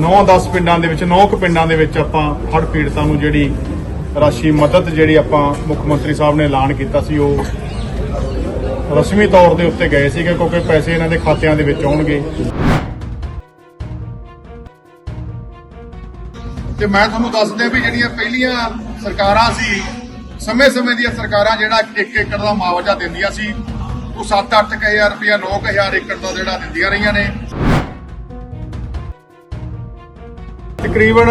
9-10 ਪਿੰਡਾਂ ਦੇ ਵਿੱਚ 9 ਕੁ ਪਿੰਡਾਂ ਦੇ ਵਿੱਚ ਆਪਾਂ ਹੜ੍ਹ ਪੀੜਤਾਂ ਨੂੰ ਜਿਹੜੀ ਰਾਸ਼ੀ ਮਦਦ ਜਿਹੜੀ ਆਪਾਂ ਮੁੱਖ ਮੰਤਰੀ ਸਾਹਿਬ ਨੇ ਐਲਾਨ ਕੀਤਾ ਸੀ, ਉਹ ਰਸਮੀ ਤੌਰ ਦੇ ਉੱਤੇ ਗਏ ਸੀਗੇ, ਕਿਉਂਕਿ ਪੈਸੇ ਇਹਨਾਂ ਦੇ ਖਾਤਿਆਂ ਦੇ ਵਿੱਚ ਆਉਣਗੇ। ਤੇ ਮੈਂ ਤੁਹਾਨੂੰ ਦੱਸ ਦਿਆਂ ਵੀ ਜਿਹੜੀਆਂ ਪਹਿਲੀਆਂ ਸਰਕਾਰਾਂ ਸੀ, ਸਮੇਂ-ਸਮੇਂ ਦੀਆਂ ਸਰਕਾਰਾਂ ਜਿਹੜਾ ਇੱਕ ਏਕੜ ਦਾ ਮੁਆਵਜ਼ਾ ਦਿੰਦੀਆਂ ਸੀ, ਉਹ 7-8 ਹਜ਼ਾਰ ਰੁਪਇਆ 9000 ਏਕੜ ਦਾ ਜਿਹੜਾ ਦਿੰਦੀਆਂ ਰਹੀਆਂ ਨੇ। ਤਕਰੀਬਨ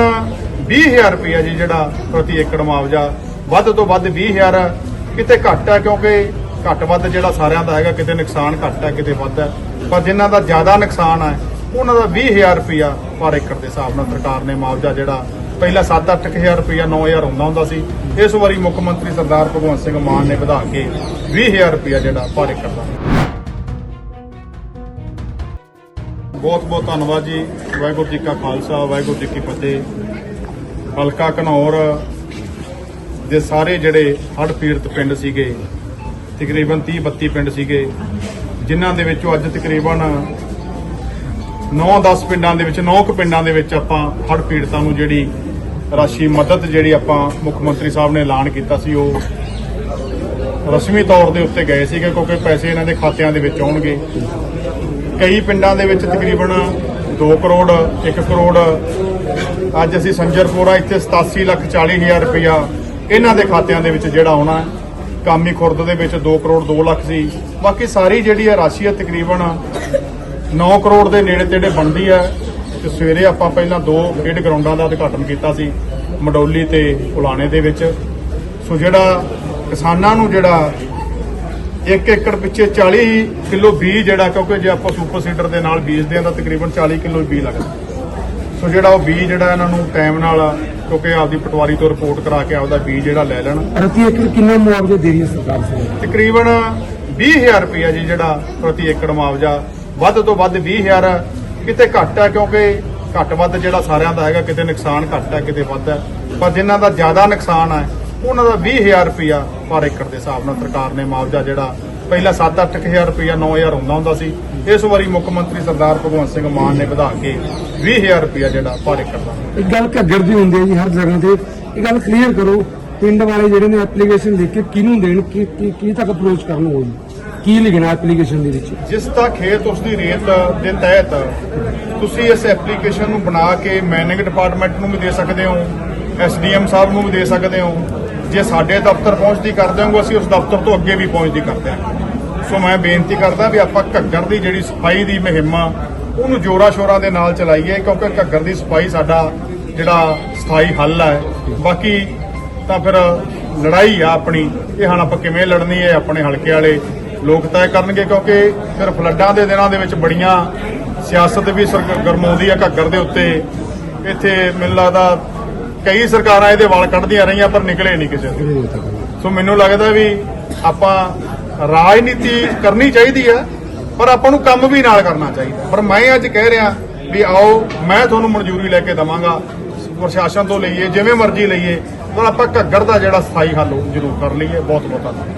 20000 ਰੁਪਇਆ ਜੀ ਜਿਹੜਾ ਪ੍ਰਤੀ ਏਕੜ ਮੁਆਵਜ਼ਾ। ਵੱਧ ਤੋਂ ਵੱਧ 20000 ਕਿਤੇ ਘੱਟ ਹੈ, ਕਿਉਂਕਿ ਘੱਟ ਵੱਧ ਜਿਹੜਾ ਸਾਰਿਆਂ ਦਾ ਹੈਗਾ, ਕਿਤੇ ਨੁਕਸਾਨ ਘੱਟ ਹੈ, ਕਿਤੇ ਵੱਧ ਹੈ। ਪਰ ਜਿਨ੍ਹਾਂ ਦਾ ਜ਼ਿਆਦਾ ਨੁਕਸਾਨ ਹੈ, ਉਹਨਾਂ ਦਾ 20000 ਰੁਪਇਆ ਪਰ ਏਕੜ ਦੇ ਹਿਸਾਬ ਨਾਲ ਸਰਕਾਰ ਨੇ ਮੁਆਵਜ਼ਾ ਜਿਹੜਾ ਪਹਿਲਾਂ 7-8000 ਰੁਪਇਆ 9000 ਹੁੰਦਾ ਹੁੰਦਾ ਸੀ। ਇਸ ਵਾਰੀ ਮੁੱਖ ਮੰਤਰੀ ਸਰਦਾਰ ਭਗਵੰਤ ਸਿੰਘ ਮਾਨ ਨੇ ਵਧਾ ਕੇ 20000 ਰੁਪਇਆ ਜਿਹੜਾ ਪਰ ਏਕੜ ਦਾ। ਬਹੁਤ ਬਹੁਤ ਧੰਨਵਾਦ ਜੀ। ਵਾਹਿਗੁਰੂ ਜੀ ਕਾ ਖਾਲਸਾ, ਵਾਹਿਗੁਰੂ ਜੀ ਕੀ ਫਤਿਹ। ਹਲਕਾ ਘਨੌਰ ਦੇ ਸਾਰੇ ਜਿਹੜੇ ਹੜ੍ਹ ਪੀੜਤ ਪਿੰਡ ਸੀਗੇ, ਤਕਰੀਬਨ 30 32 ਪਿੰਡ ਸੀਗੇ, ਜਿਨ੍ਹਾਂ ਦੇ ਵਿੱਚੋਂ ਅੱਜ ਤਕਰੀਬਨ 9-10 ਪਿੰਡਾਂ ਦੇ ਵਿੱਚ 9 ਕੁ ਪਿੰਡਾਂ ਦੇ ਵਿੱਚ ਆਪਾਂ ਹੜ੍ਹ ਪੀੜਤਾਂ ਨੂੰ ਜਿਹੜੀ ਰਾਸ਼ੀ ਮਦਦ ਜਿਹੜੀ ਆਪਾਂ ਮੁੱਖ ਮੰਤਰੀ ਸਾਹਿਬ ਨੇ ਐਲਾਨ ਕੀਤਾ ਸੀ, ਉਹ ਰਸਮੀ ਤੌਰ ਦੇ ਉੱਤੇ ਗਏ ਸੀਗੇ, ਕਿਉਂਕਿ ਪੈਸੇ ਇਹਨਾਂ ਦੇ ਖਾਤਿਆਂ ਦੇ ਵਿੱਚ ਆਉਣਗੇ। ਕਈ ਪਿੰਡਾਂ ਦੇ ਵਿੱਚ ਤਕਰੀਬਨ 2 ਕਰੋੜ 1 ਕਰੋੜ। ਅੱਜ ਅਸੀਂ ਸੰਜਰਪੁਰਾ ਇੱਥੇ 87 ਲੱਖ 40 ਹਜ਼ਾਰ ਰੁਪਇਆ ਇਹਨਾਂ ਦੇ ਖਾਤਿਆਂ ਦੇ ਵਿੱਚ ਜਿਹੜਾ ਆਉਣਾ ਕਾਮੀ ਖੁਰਦ ਦੇ ਵਿੱਚ 2 ਕਰੋੜ 2 ਲੱਖ ਸੀ। ਬਾਕੀ ਸਾਰੀ ਜਿਹੜੀ ਹੈ ਰਾਸ਼ੀ ਹੈ ਤਕਰੀਬਨ 9 ਕਰੋੜ ਦੇ ਨੇੜੇ ਤੇੜੇ ਬਣਦੀ ਹੈ। ਤੇ ਸਵੇਰੇ ਆਪਾਂ ਪਹਿਲਾਂ ਦੋ ਖੇਡ ਗਰਾਊਂਡਾਂ ਦਾ ਉਦਘਾਟਨ ਕੀਤਾ ਸੀ, ਮਡੋਲੀ ਤੇ ਪੁਲਾਣੇ ਦੇ ਵਿੱਚ। ਸੋ ਜਿਹੜਾ ਕਿਸਾਨਾਂ ਨੂੰ ਜਿਹੜਾ ਇੱਕ ਏਕੜ ਪਿੱਛੇ 40 ਕਿਲੋ ਬੀਜ ਜਿਹੜਾ ਕਿਉਂਕਿ ਜੇ ਆਪਾਂ ਸੁਪਰ ਸੀਡਰ ਦੇ ਨਾਲ ਬੀਜਦੇ ਆ ਤਾਂ ਤਕਰੀਬਨ 40 ਕਿਲੋ ਬੀਜ ਲੱਗਦਾ। ਸੋ ਜਿਹੜਾ ਉਹ ਬੀਜ ਜਿਹੜਾ ਇਹਨਾਂ ਨੂੰ ਟਾਈਮ ਨਾਲ ਕਿਉਂਕਿ ਆਪਦੀ ਪਟਵਾਰੀ ਤੋਂ ਰਿਪੋਰਟ ਕਰਾ ਕੇ ਆਪਦਾ ਬੀਜ ਜਿਹੜਾ ਲੈ ਲੈਣ। ਪ੍ਰਤੀ ਏਕੜ ਕਿੰਨਾ ਮੁਆਵਜ਼ਾ ਦੇ ਰਹੀ ਹੈ ਸਰਕਾਰ ਸਾਨੂੰ ਤਕਰੀਬਨ 20000 ਰੁਪਇਆ ਜੀ ਜਿਹੜਾ ਪ੍ਰਤੀ ਏਕੜ ਮੁਆਵਜ਼ਾ। ਵੱਧ ਤੋਂ ਵੱਧ 20000 ਕਿਤੇ ਘੱਟ ਹੈ ਕਿਉਂਕਿ ਘੱਟ ਵੱਧ ਜਿਹੜਾ ਸਾਰਿਆਂ ਦਾ ਹੈਗਾ ਕਿਤੇ ਨੁਕਸਾਨ ਘੱਟ ਹੈ ਕਿਤੇ ਵੱਧ ਹੈ। ਪਰ ਜਿਨ੍ਹਾਂ ਦਾ ਜ਼ਿਆਦਾ ਨੁਕਸਾਨ ਹੈ ਉਹਨਾਂ ਦਾ 20000 ਰੁਪਇਆ ਪਰ ਏਕੜ ਦੇ ਹਿਸਾਬ ਨਾਲ ਸਰਕਾਰ ਨੇ ਮੁਆਵਜ਼ਾ ਜਿਹੜਾ ਪਹਿਲਾਂ 7-8000 ਰੁਪਇਆ 9000 ਹੁੰਦਾ ਹੁੰਦਾ ਸੀ। ਇਸ ਵਾਰੀ ਮੁੱਖ ਮੰਤਰੀ ਸਰਦਾਰ ਭਗਵੰਤ ਸਿੰਘ ਮਾਨ ਨੇ ਵਧਾ ਕੇ 20000 ਰੁਪਇਆ ਜਿਹੜਾ ਪਰ ਏਕੜ ਦਾ। ਇੱਕ ਗੱਲ ਘੱਗਰ ਦੀ ਹੁੰਦੀ ਹੈ ਜੀ ਹਰ ਜਗ੍ਹਾ ਤੇ। ਇਹ ਗੱਲ ਕਲੀਅਰ ਕਰੋ ਪਿੰਡ ਵਾਲੇ ਜਿਹੜੇ ਨੇ ਐਪਲੀਕੇਸ਼ਨ ਲਿਖ ਕੇ ਕਿਹਨੂੰ ਦੇਣ ਕੀ ਕੀ- ਤੱਕ ਅਪਰੋਚ ਕਰਨ ਉਹ ਕੀ ਲਿਖਣਾ ਐਪਲੀਕੇਸ਼ਨ ਦੇ ਵਿੱਚ? ਜਿਸ ਦਾ ਖੇਤ ਉਸ ਦੀ ਰੇਤ ਦੇ ਤਹਿਤ ਤੁਸੀਂ ਇਸ ਐਪਲੀਕੇਸ਼ਨ ਨੂੰ ਬਣਾ ਕੇ ਮੈਨੇਜਿੰਗ ਡਿਪਾਰਟਮੈਂਟ ਨੂੰ ਵੀ ਦੇ ਸਕਦੇ ਹੋ ਐਸਡੀਐਮ ਸਾਹਿਬ ਨੂੰ ਵੀ ਦੇ ਸਕਦੇ ਹੋ ਜੇ ਸਾਡੇ ਦਫ਼ਤਰ ਪਹੁੰਚਦੀ ਕਰ ਹੋ ਅਸੀਂ ਉਸ ਦਫ਼ਤਰ ਤੋਂ ਅੱਗੇ ਵੀ ਪਹੁੰਚਦੀ ਕਰਦੇ ਹਾਂ ਸੋ ਮੈਂ ਬੇਨਤੀ ਕਰਦਾ ਵੀ ਆਪਾਂ ਘੱਗਰ ਦੀ ਜਿਹੜੀ ਸਫ਼ਾਈ ਦੀ ਮੁਹਿੰਮ ਆ ਉਹਨੂੰ ਜੋਰਾ ਸ਼ੋਰਾਂ ਦੇ ਨਾਲ ਚਲਾਈਏ, ਕਿਉਂਕਿ ਘੱਗਰ ਦੀ ਸਫ਼ਾਈ ਸਾਡਾ ਜਿਹੜਾ ਸਥਾਈ ਹੱਲ ਹੈ। ਬਾਕੀ ਤਾਂ ਫਿਰ ਲੜਾਈ ਆ ਆਪਣੀ, ਇਹ ਹੁਣ ਆਪਾਂ ਕਿਵੇਂ ਲੜਨੀ ਹੈ ਆਪਣੇ ਹਲਕੇ ਵਾਲੇ ਲੋਕ ਤੈਅ ਕਰਨਗੇ, ਕਿਉਂਕਿ ਫਿਰ ਫਲੱਡਾਂ ਦੇ ਦਿਨਾਂ ਦੇ ਵਿੱਚ ਬੜੀਆਂ ਸਿਆਸਤ ਵੀ ਸਰਗ- ਗਰਮਾਉਂਦੀ ਆ ਘੱਗਰ ਦੇ ਉੱਤੇ। ਇੱਥੇ ਮੈਨੂੰ ਲੱਗਦਾ ਕਈ ਸਰਕਾਰਾਂ ਇਹਦੇ ਵਾਲ ਕੱਢਦੀਆਂ ਰਹੀਆਂ ਪਰ ਨਿਕਲੇ ਨਹੀਂ ਕਿਸੇ ਦੇ। ਸੋ ਮੈਨੂੰ ਲੱਗਦਾ ਵੀ ਆਪਾਂ ਰਾਜਨੀਤੀ ਕਰਨੀ ਚਾਹੀਦੀ ਹੈ ਪਰ ਆਪਾਂ ਨੂੰ ਕੰਮ ਵੀ ਨਾਲ ਕਰਨਾ ਚਾਹੀਦਾ। ਪਰ ਮੈਂ ਅੱਜ ਕਹਿ ਰਿਹਾ ਵੀ ਆਓ ਮੈਂ ਤੁਹਾਨੂੰ ਮਨਜ਼ੂਰੀ ਲੈ ਕੇ ਦਵਾਂਗਾ ਪ੍ਰਸ਼ਾਸਨ ਤੋਂ ਲਈਏ ਜਿਵੇਂ ਮਰਜ਼ੀ ਲਈਏ ਪਰ ਆਪਾਂ ਘੱਗਰ ਦਾ ਜਿਹੜਾ ਸਥਾਈ ਹੱਲ ਉਹ ਜ਼ਰੂਰ ਕਰ ਲਈਏ। ਬਹੁਤ ਬਹੁਤ ਧੰਨਵਾਦ।